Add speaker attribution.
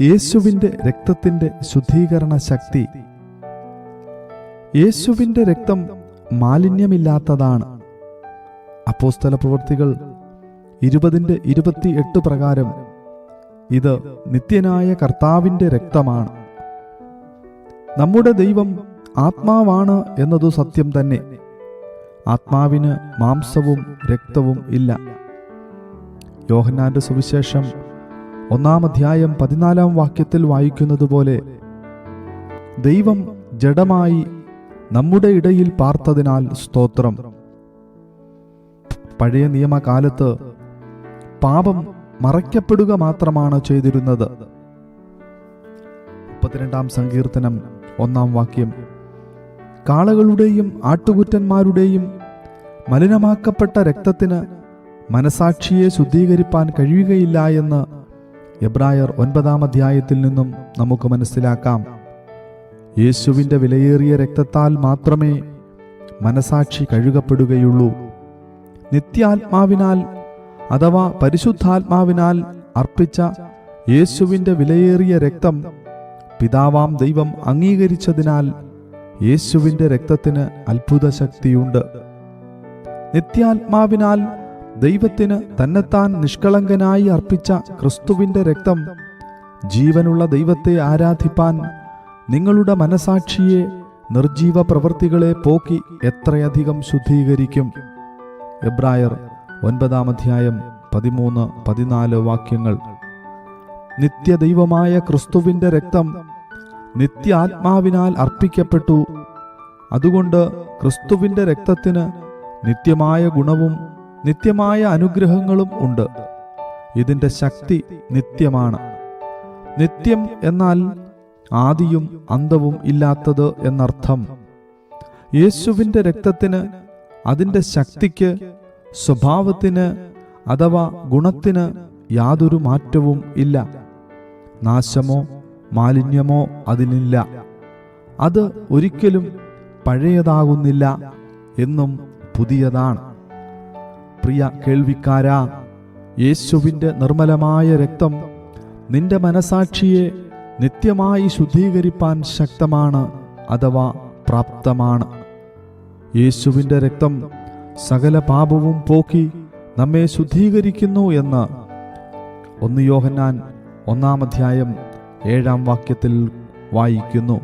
Speaker 1: യേശുവിന്റെ രക്തത്തിന്റെ ശുദ്ധീകരണ ശക്തി. യേശുവിന്റെ രക്തം മാലിന്യമില്ലാത്തതാണ്. അപ്പോസ്തല പ്രവൃത്തികൾ ഇരുപതിന്റെ ഇരുപത്തി എട്ട് പ്രകാരം ഇത് നിത്യനായ കർത്താവിന്റെ രക്തമാണ്. നമ്മുടെ ദൈവം ആത്മാവാണ് എന്നതു സത്യം തന്നെ. ആത്മാവിന് മാംസവും രക്തവും ഇല്ല. യോഹന്നാന്റെ സുവിശേഷം ഒന്നാം അധ്യായം പതിനാലാം വാക്യത്തിൽ വായിക്കുന്നത് പോലെ ദൈവം ജഡമായി നമ്മുടെ ഇടയിൽ പാർത്തതിനാൽ സ്തോത്രം. പഴയ നിയമകാലത്ത് പാപം മറയ്ക്കപ്പെടുക മാത്രമാണ് ചെയ്തിരുന്നത്. മുപ്പത്തിരണ്ടാം സങ്കീർത്തനം ഒന്നാം വാക്യം. കാളകളുടെയും ആട്ടുകുറ്റന്മാരുടെയും മലിനമാക്കപ്പെട്ട രക്തത്തിന് മനസാക്ഷിയെ ശുദ്ധീകരിപ്പാൻ കഴിയുകയില്ല എന്ന് എബ്രായർ ഒൻപതാം അധ്യായത്തിൽ നിന്നും നമുക്ക് മനസ്സിലാക്കാം. യേശുവിന്റെ വിലയേറിയ രക്തത്താൽ മാത്രമേ മനസാക്ഷി കഴുകപ്പെടുകയുള്ളൂ. നിത്യാത്മാവിനാൽ അഥവാ പരിശുദ്ധാത്മാവിനാൽ അർപ്പിച്ച യേശുവിന്റെ വിലയേറിയ രക്തം പിതാവാം ദൈവം അംഗീകരിച്ചതിനാൽ യേശുവിന്റെ രക്തത്തിന് അത്ഭുത ശക്തിയുണ്ട് നിത്യാത്മാവിനാൽ ദൈവത്തിന് തന്നെത്താൻ നിഷ്കളങ്കനായി അർപ്പിച്ച ക്രിസ്തുവിന്റെ രക്തം ജീവനുള്ള ദൈവത്തെ ആരാധിപ്പാൻ നിങ്ങളുടെ മനസാക്ഷിയെ നിർജീവ പ്രവൃത്തികളെ പോക്കി എത്രയധികം ശുദ്ധീകരിക്കും. എബ്രായർ ഒൻപതാം അധ്യായം പതിമൂന്ന് പതിനാല് വാക്യങ്ങൾ. നിത്യദൈവമായ ക്രിസ്തുവിന്റെ രക്തം നിത്യ ആത്മാവിനാൽ അർപ്പിക്കപ്പെട്ടു. അതുകൊണ്ട് ക്രിസ്തുവിന്റെ രക്തത്തിന് നിത്യമായ ഗുണവും നിത്യമായ അനുഗ്രഹങ്ങളും ഉണ്ട്. ഇതിന്റെ ശക്തി നിത്യമാണ്. നിത്യം എന്നാൽ ആദിയും അന്തവും ഇല്ലാത്തത് എന്നർത്ഥം. യേശുവിന്റെ രക്തത്തിന് അതിന്റെ ശക്തിക്ക് സ്വഭാവത്തിന് അഥവാ ഗുണത്തിന് യാതൊരു മാറ്റവും ഇല്ല. നാശമോ മാലിന്യമോ അതിനില്ല. അത് ഒരിക്കലും പഴയതാകുന്നില്ല എന്നും പുതിയതാണ്. പ്രിയ കേൾവിക്കാരാ യേശുവിന്റെ നിർമ്മലമായ രക്തം നിന്റെ മനസാക്ഷിയെ നിത്യമായി ശുദ്ധീകരിപ്പാൻ ശക്തമാണ് അഥവാ പ്രാപ്തമാണ്. യേശുവിന്റെ രക്തം സകല പാപവും പോക്കി നമ്മെ ശുദ്ധീകരിക്കുന്നു എന്ന്. ഒന്ന് യോഹന്നാൻ ഒന്നാം അധ്യായം ഏഴാം വാക്യത്തിൽ വായിക്കുന്നു.